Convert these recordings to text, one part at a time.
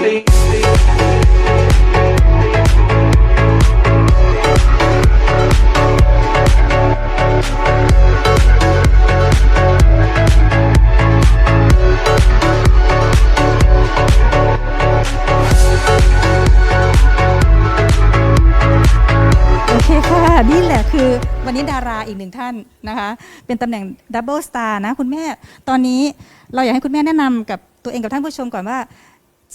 โอเคค่ะนี่แหละคือวันนี้ดาราอีกหนึ่งท่านนะคะ เป็นตำแหน่งดับเบิลสตาร์นะคุณแม่ ตอนนี้เราอยากให้คุณแม่แนะนำกับตัวเองกับท่านผู้ชมก่อนว่า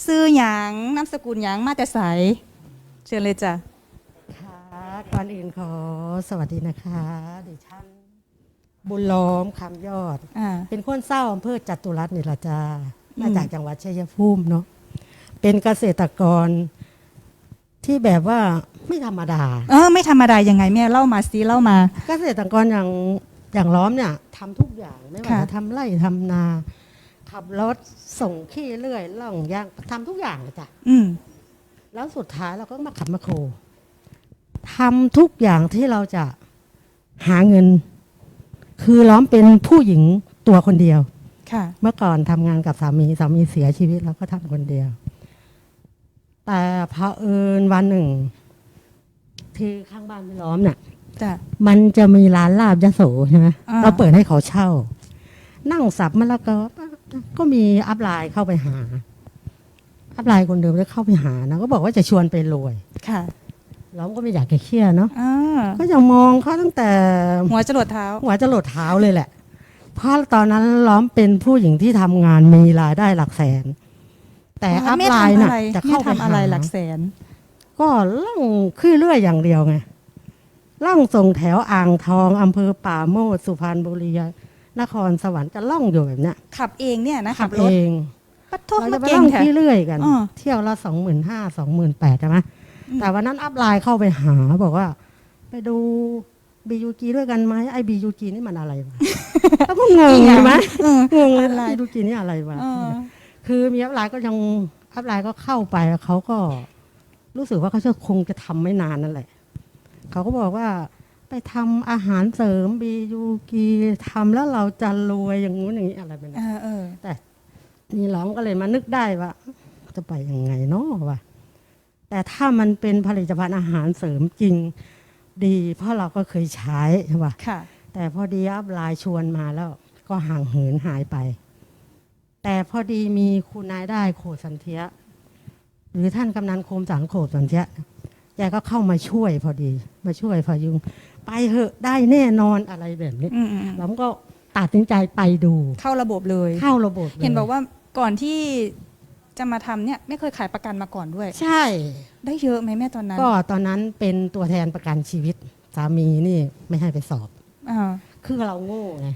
ซื้อหยางนามสกุลหยางมาแต่ใสเชิญเลยจ้ะค่ะก่อนอื่นขอสวัสดีนะคะดิฉันบุญล้อมคำยอด อ่าเป็นคนเศร้าอำเภอจัตุรัสนี่ละจ้าอืมมาจากจังหวัดชัยภูมิเนาะเป็นเกษตรกรที่แบบว่าไม่ธรรมดา เออไม่ธรรมดายังไงแม่เล่ามาซิเล่ามา เกษตรกรอย่างอย่างล้อมเนี่ยทำทุกอย่างไม่ว่าค่ะ จะทำไร่ทำนา ขับรถส่งขี้เลื่อยล่องยางทำทุกอย่างเลยจ้ะอืมแล้วสุดท้ายเราก็มาขับมาโครทำทุกอย่างที่เราจะหาเงิน คือล้อมเป็นผู้หญิงตัวคนเดียว ค่ะ เมื่อก่อนทำงานกับสามีสามีเสียชีวิตแล้วก็ทำคนเดียว แต่พอเผอิญวันหนึ่ง ที่ข้างบ้านพี่ล้อมเนี่ย จ้ะ มันจะมีร้านลาบยะโสใช่ไหมอ่า เราเปิดให้เขาเช่า นั่งสับมะละกอ ก็มีอัพไลน์เข้าไปหา อัพไลน์คนเดิมได้เข้าไปหานะก็บอกว่าจะชวนไปรวยค่ะเราก็ไม่อยากจะเครียดเนาะอ่าก็ยังมองเขาตั้งแต่หัวจรดเท้า หัวจะหลดเท้าเลยแหละ เพราะตอนนั้นล้อมเป็นผู้หญิงที่ทำงานมีรายได้หลักแสน แต่อัพแม่ไลน์ทำน่ะอะไรจะแม่เข้าไปทำอะไรหา หลักแสน ก็ล่องขึ้นเรื่อยอย่างเดียวไงล่องส่งแถวอ่างทองอำเภอป่าโมดสุพรรณบุรี นครสวรรค์จะล่องอยู่แบบเนี้ยขับเองเนี่ยนะขัขับบเอรถงปัดโทษเรามาจะไปเก่ล่งองแท้ที่เรื่อยกันอ้อเที่ยวละสองหมื่นห้าสองหมื่นแปดใช่ไหมอืมแต่วันนั้นอัพไลน์เข้าไปหาบอกว่า ไปดูบียูจีด้วยกันไหมไอบียูจีนี่มันอะไรวะแล้วก็งงใช่ไหมเอองงเลยอะไรบียูจีนี่อะไรวะเออคือมีอัพไลน์ก็ยังอัพไลน์ก็เข้าไปแล้วเขาก็รู้สึกว่าเขาจะคงจะทำไม่นานนั่นแหละเขาก็บอกว่า ไปทำอาหารเสริมบียูกีทำแล้วเราจะรวยอย่างงู้นอย่างนี้อะไรแบบเอนี้อเออนี่ล้อมก็เลยมานึกได้ว่า จะไปยังไงเนาะวะแต่ถ้ามันเป็นผลิตภัณฑ์อาหารเสริมจริงดี เพราะเราก็เคยใช้ใช่ปะค่ะ แต่พอดีอัพไลน์ชวนมาแล้ว ก็ห่างเหินหายไป แต่พอดีมีคุณนายได้โขดสันเทีย หรือท่านกำนันโคมสังโขดสันเทียแกก็เข้ามาช่วยพอดี มาช่วยพยุง ไปเหอะได้แน่นอนอะไรแบบนี้อืมอืมอืมเราก็ตัดสินใจไปดู เข้าระบบเลย เข้าระบบลยเห็นบอกว่าก่อนที่จะมาทำเนี่ยไม่เคยขายประกันมาก่อนด้วย ใช่ ได้เยอะไหมแม่ตอนนั้นก็ตอนนั้นเป็นตัวแทนประกันชีวิตสามีนี่ไม่ให้ไปสอบ อ่าคือเราโง่ไง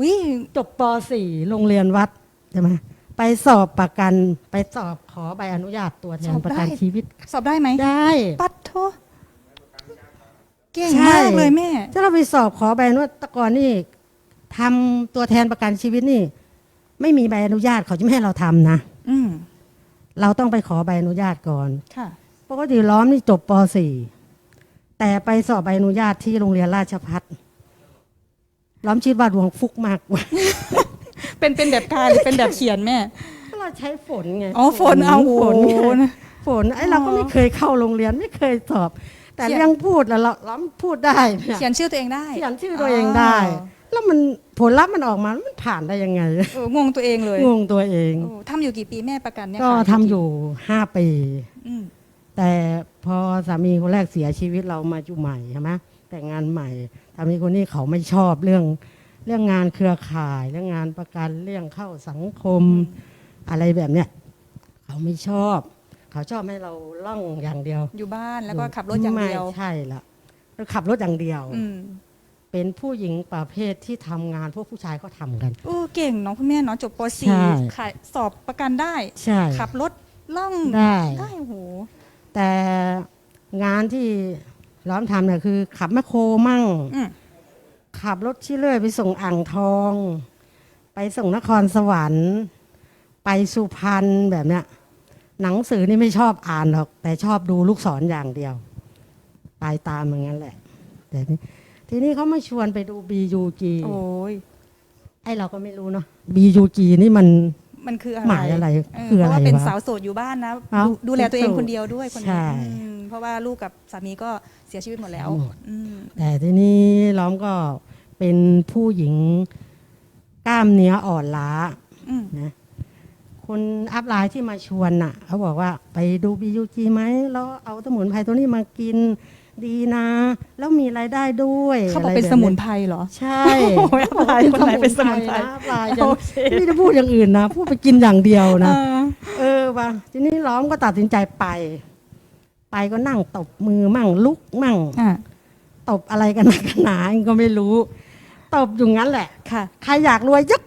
วิจบป .4 โรงเรียนวัดใช่ไหมไปสอบประกันไปสอบขอใบอนุญาตตัวแทนประกันชีวิต สอบได้ไหมได้ ปัดโท เก่งใช่มากเลยแม่ ถ้าเราไปสอบขอใบอนุญาตแตะกอนนี่ทำตัวแทนประกันชีวิตนี่ ไม่มีใบอนุญาตเขาจะไม่ให้เราทำนะ อืมเราต้องไปขอใบอนุญาตก่อน ค่ะ ปกติล้อมนี่จบป .4 แต่ไปสอบใบอนุญาตที่โรงเรียนราชพัฒล้อมคิดว่าดวงฟุกมากกว่า เป็นเป็นแบบกายหรือเป็นแบบเขียนแม่ ก็เราใช้ฝนไงอ๋อฝนเอาฝนโอ้โหไงฝนไอ้เราก็ไม่เคยเข้าโรงเรียนไม่เคยสอบ แต่เขียนยังพูดแล้วเราล้อมพูดได้เนี่ยเขียนชื่อตัวเองได้เขียนชื่อตัวเองได้อ๋อแล้วมันผลลัพธ์มันออกมามันผ่านได้ยังไงเอองงตัวเองเลยงงตัวเองโอ้ทำอยู่กี่ปีแม่ประกันเนี่ยก็ขายทำอยู่ห้าปี อืมแต่พอสามีคนแรกเสียชีวิตเรามาอยู่ใหม่ใช่ไหมแต่งงานใหม่สามีคนนี้เขาไม่ชอบเรื่องเรื่องงานเครือข่ายเรื่องงานประกันเรื่องเข้าสังคมอะไรแบบเนี้ยเขาไม่ชอบ เขาชอบให้เราล่องอย่างเดียวอยู่บ้านแล้วก็ขับรถอย่างเดียวไม่ใช่ละเราขับรถอย่างเดียวอืมเป็นผู้หญิงประเภทที่ทำงานพวกผู้ชายเขาทำกันโอ้เก่งเน้องคุณแม่เนาะจบปใช่ .4 ขายสอบประกันได้ใช่ขับรถล่องได้ได้โอ้โหแต่งานที่ล้อมทำเนี่ยคือ ขับแมคโครมั่งอืมขับรถที่เรื่อยไปส่งอ่างทอง ไปส่งนครสวรรค์ ไปสุพรรณแบบเนี้ย หนังสือนี่ไม่ชอบอ่านหรอก แต่ชอบดูลูกศรอย่างเดียวไปตามอย่างนั้นแหละแต่นี่ทีนี้เขามาชวนไปดู BUG โอ้ยไอเราก็ไม่รู้เนาะ BUG นี่มันมันคืออะไรหมายอะไรเออคือเพอะไรราะว่าเป็นวะสาวโสดอยู่บ้านนะเอ้าดูดูแลตัวเองเป็นโสดคนเดียวด้วยคนใช่นี้อืมเพราะว่าลูกกับสามีก็เสียชีวิตหมดแล้วหมดอืมแต่ทีนี้ล้อมก็เป็นผู้หญิงกล้ามเนื้ออ่อนล้าอืมนะ คนอัพไลน์ที่มาชวนน่ะเขาบอกว่าไปดูบียูจีไหมแล้วเอาสมุนไพรตัวนี้มากินดีนะ แล้วมีรายได้ด้วยเขาบอกะไรเป็นแบบสมุนไพรเหรอ ใช่โอ้ยอัพไลน์คนไหนเป็นสมุนไพรนะอัพไลน์จะโอเคไม่ได้พูดอย่างอื่นนะ พูดไปกินอย่างเดียวนะเออเออว่ะทีนี้ล้อมก็ตัดสินใจไป ไปก็นั่งตบมือมั่งลุกมั่งอะตบอะไรกันนักกันหนาก็ไม่รู้ ตบอยู่งั้นแหละค่ะ ใครอยากรวยยก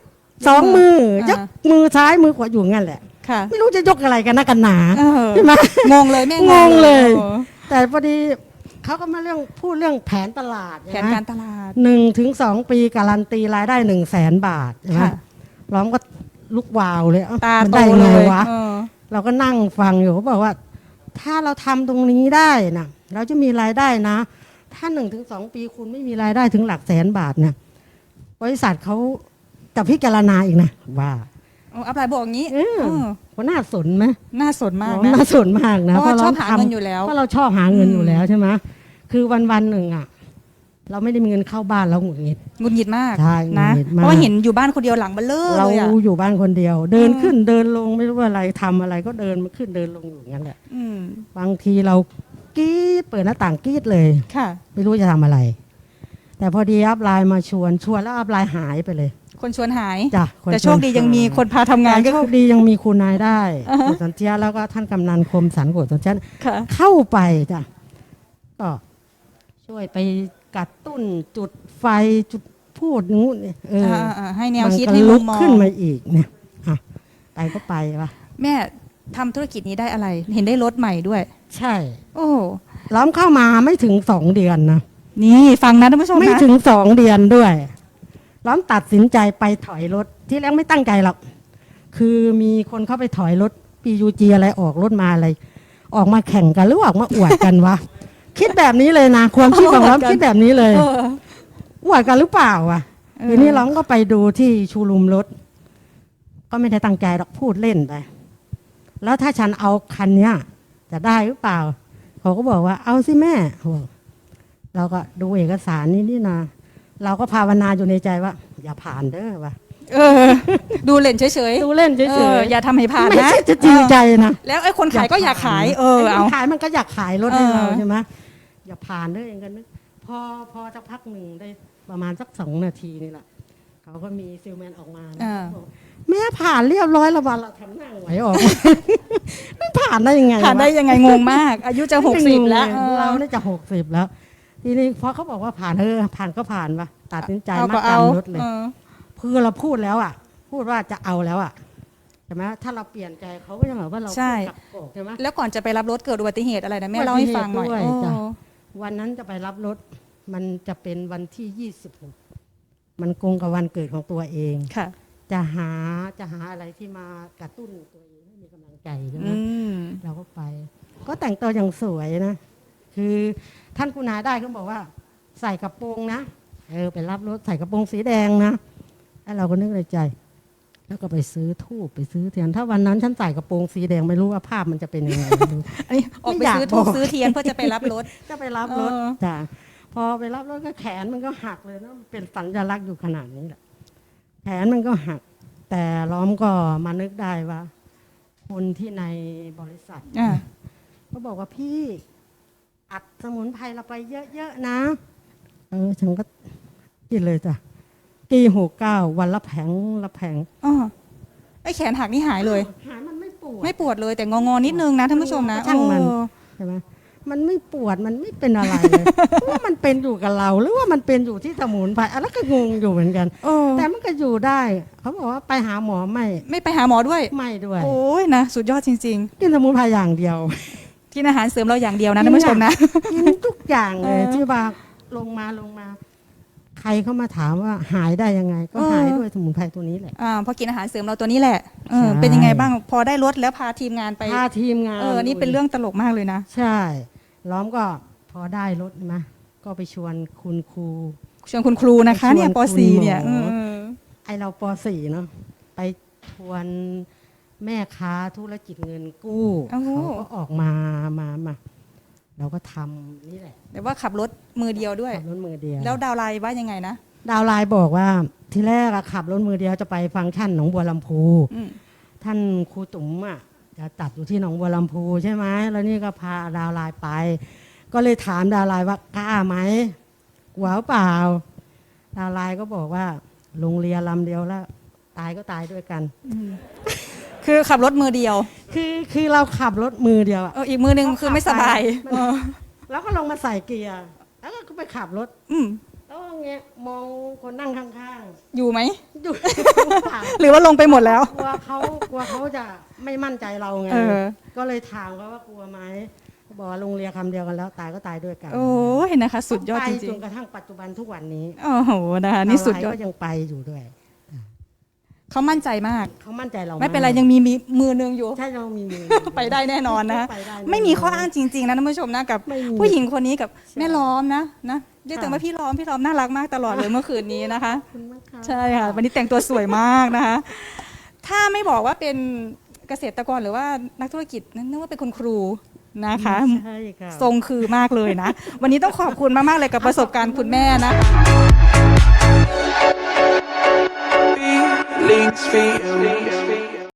สองมืออ่ายกมือซ้ายมือขวาอยู่งั้นแหละค่ะ ไม่รู้จะยกอะไรกันนักกันหนาเออใช่ไหมงงเลยแม่งงเลยโอ้แต่พอดีเขาก็มาเรื่องพูดเรื่องแผนตลาดแผนการตลาดหนึ่งถึงสองปีการันตีรายได้หนึ่งแสนบาทใช่ไหมค่ะล้อมก็ลุกวาวเลยเอ้ตามันโตได้ไงเลยวะเออเราก็นั่งฟังอยู่เขาบอกว่า ถ้าเราทำตรงนี้ได้นะเราจะมีรายได้นะ ถ้าหนึ่งถึงสองปีคุณไม่มีรายได้ถึงหลักแสนบาทเนี่ยบริษัทเขา จะพิจารณาอีกนะว่าเอาอัพไลน์บอกอย่างนี้เออเออว่าน่าสนไหมน่าสนมากอ๋อนะ น่าสนมากนะเพราะว่าชอบทำหาเงินอยู่แล้ว เพราะเราชอบหาเงินอืมอยู่แล้วใช่ไหมคือวันวันๆหนึ่งอะ เราไม่ได้มีเงินเข้าบ้านเราหงุดหงิด หงุดหงิดมากใช่นะ หงุดหงิดมาก เพราะว่าเห็นอยู่บ้านคนเดียวหลังเบลเลอร์เราเลยอะอยู่บ้านคนเดียว เดินอืมขึ้นเดินลงไม่รู้ว่าอะไรทำอะไรก็เดินมาขึ้นเดินลงอยู่อย่างนั้นแหละอืมบางทีเรากรีดเปิดหน้าต่างกรีดเลย ค่ะ ไม่รู้จะทำอะไร แต่พอดีอัพไลน์มาชวนชวนแล้วอัพไลน์หายไปเลย คนชวนหาย จ้ะนแต่โชคดียังมีคนพาทำงานแต่ก็โชคดียังมีคุณนายได้กดสันเจียแล้วก็ท่านกำนันคมสันกดสันเจียค่ะ เข้าไปจ้ะก็ช่วยไปกัดตุ้นจุดไฟจุดพูดนู้นนี่เอออ่าๆให้แนวคิดมัให้ก็มุลุมกมองขึ้นมาอีกเนี่ยอะไปก็ไปวะแม่ทำธุรกิจนี้ได้อะไร เห็นได้รถใหม่ด้วย ใช่โอ้ล้อมเข้ามาไม่ถึงสองเดือนนะนี่ฟังนะท่านผู้ชมไม่นะถึงสองเดือนด้วย ล้อมตัดสินใจไปถอยรถที่แรกไม่ตั้งใจหรอก คือมีคนเข้าไปถอยรถ PUG อะไรออกรถมาอะไร ออกมาแข่งกันหรือออกมาอวดกันวะ คิดแบบนี้เลยนะ ความคิดของล้อมคิดแบบนี้เลยเอออวดกันหรือเปล่าวะเออทีนี้ล้อมก็ไปดูที่ชูรุมรถ ก็ไม่ได้ตั้งใจหรอกพูดเล่นไป แล้วถ้าฉันเอาคันเนี้ยจะได้หรือเปล่า เขาก็บอกว่าเอาสิแม่เขาบอกเราก็ดูเอกสารนี่นี่นะ เราก็ภาวนาอยู่ในใจว่า อย่าผ่านเด้อวะเออ ดูเล่นเฉยดูเล่นเฉๆเอยออย่าทำให้ๆผ่านไม่นะใช่จะจริงใจนะเออแล้วไอ้คนขายก็อยากขาย เออไอ้เอาคนขายมันก็อยากขายรถให้เออเราใช่ไหมอย่าผ่านเด้ออย่างกันนึกพอพอสักพักหนึ่งได้ประมาณสักสองนาทีนี่แหละเขาก็มีซิลแมนออกมานะอ่าบอกแม่ผ่านเรียบร้อยแล้ววันเราทำหน้าไหวออก ไม่ผ่านได้ยังไงวะผ่านได้ยังไงงงมาก อายุจะหกสิบแล้วเออเราได้จะหกสิบแล้ว ทีนี้พอเขาบอกว่าผ่านเออผ่านก็ผ่านปะตัดสินใจเอามาก็ตาเอามรถเลยเออคือเราพูดแล้วอะ พูดว่าจะเอาแล้วอะใช่ไหมถ้าเราเปลี่ยนใจเขาก็ยังแบบว่าเราใช่พูดกับโกกใช่ไหมแล้วก่อนจะไปรับรถเกิดอุบัติเหตุอะไรนะแม่เล่าให้ฟังหน่อยอุบัติเหตุด้วยโอ้จ้ะวันนั้นจะไปรับรถ มันจะเป็นวันที่ยี่สิบหกมันกงกับวันเกิดของตัวเองค่ะ จะหาจะหาอะไรที่มากระตุ้นตัวเองให้มีกำลังใจใช่ไหมอืมเราก็ไป ก็แต่งตัวอย่างสวยนะ คือท่านคุณนายได้ก็บอกว่า ใส่กระโปรงนะเออไปรับรถใส่กระโปรงสีแดงนะแล้วเราก็นึกในใจ แล้วก็ไปซื้อทูบไปซื้อเทียน ถ้าวันนั้นฉันใส่กระโปรงสีแดงไม่รู้ว่าภาพมันจะเป็นยังไงไม่รู้อันนี้ออกไปไม่อยากซื้อทูบบอกซื้อเทียนเพื่อจะไปรับรถจะไปรับรถเออจ้ะพอไปรับรถก็แขนมันก็หักเลยนะมันเป็นสัญลักษณ์อยู่ขนาดนี้แหละแขนมันก็หัก แต่ล้อมก็มานึกได้ว่า คนที่ในบริษัทอ่าเขาบอกว่าพี่ อัดสมุนไพรเราไปเยอะๆนะ เออฉันก็กินเลยจ้ะกีหกเก้าวันละแผงละแผงอ๋อไอ้แขนหักนี่หายเลย หายมันไม่ปวดไม่ปวดเลยแต่งองอนิดนึงนะท่านผู้ชมนะช่างมันเออใช่ไหมมันไม่ปวดมันไม่เป็นอะไรเลยว่ามันเป็นอยู่กับเรา หรือว่ามันเป็นอยู่ที่สมุนไพรอะแล้วก็งงอยู่เหมือนกันเออแต่มันก็อยู่ได้ เขาบอกว่าไปหาหมอไม่ ไม่ไปหาหมอด้วยไม่ด้วย โอ้ยนะสุดยอดจริงกินสมุนไพรอย่างเดียวๆ กินอาหารเสริมเราอย่างเดียวนะท่านผู้ชมนะ กินทุกอย่างเลยเออที่ว่าลงมาลงมา ใครเข้ามาถามว่าหายได้ยังไง ก็เออ หายด้วยสมุนไพรตัวนี้แหละ อ่าพอกินอาหารเสริมเราตัวนี้แหละเออใช่ เป็นยังไงบ้างพอได้รถแล้วพาทีมงานไปพาทีมงานเออนี่เป็นเรื่องตลกมากเลยนะ ใช่ ล้อมก็พอได้รถมาก็ไปชวนคุณครู ชวนคุณครูนะคะชวนเนี่ยปคุณสี่หมอเนี่ยเออไอเราป .4 เนาะไปทวน แม่ค้าธุรกิจเงินกู้โอ้โห เขาก็ออกมามามาเราก็ทำนี่แหละแต่ว่าขับรถมือเดียวด้วย ขับรถมือเดียวแล้วดาวไลน์ว่ายังไงนะดาวไลน์บอกว่าที่แรกอะขับรถมือเดียวจะไปฟังก์ชันหนองบัวลำพู อืมท่านครูตุ๋มอะจะตัดอยู่ที่หนองบัวลำพูใช่ไหมแล้วนี่ก็พาดาวไลน์ไป ก็เลยถามดาวไลน์ว่ากล้าไหมกลัวเปล่า ดาวไลน์ก็บอกว่าโรงเรียนลำเดียวแล้ว ตายก็ตายด้วยกัน คือขับรถมือเดียว คือคือเราขับรถมือเดียวอะเอออีกมือหนึงคือไม่สบายมันเออแล้วก็ลงมาใส่เกียร์แล้วก็ไปขับรถอืมแล้วก็เงี้ยมองคนนั่งข้างอยู่ไหม ๆอยู่เปล่าหรือว่าลงไปหมดแล้ว กลัวเขากลัวเขาจะไม่มั่นใจเราไงเออ ก็เลยถามเขาว่ากลัวไหมเขาบอกว่าโรงเรียนคำเดียวกันแล้ว ตายก็ตายด้วยกันโอ้ยนะคะ สุดยอดจไปริจงนกระทั่งปัจจุบันทุกวันนี้ๆโอ้โหนะคะนี่สุดยอดเราก็ยังไปอยู่ด้วย เขามั่นใจมาก เขามั่นใจเราไม่เป็นไรากยังมีมีมือหนึงอยู่ ใช่เรามีมือ ไปได้แน่นอนนะปด้ไม่มีข้ออ้างจริง ๆ นะท่านผู้ชมนะกับไม่มีผู้หญิงคนนี้กับใช่แม่ล้อมนะนะเรียกแต่ค่ะว่าพี่ล้อมพี่ล้อมน่ารักมากตลอดเลยเมื่อคืนนี้นะคะขอบคุณมากค่ะใช่ค่ะวันนี้แต่งตัวสวยมากนะคะ ถ้าไม่บอกว่าเป็นเกษตรกรหรือว่านักธุรกิจนั่นนึกว่าเป็นคุณครูนะคะใช่ค่ะทรงคือมากเลยนะ วันนี้ต้องขอบคุณมากๆเลยกับประสบการณ์คุณแม่นะ Feelings, feelings.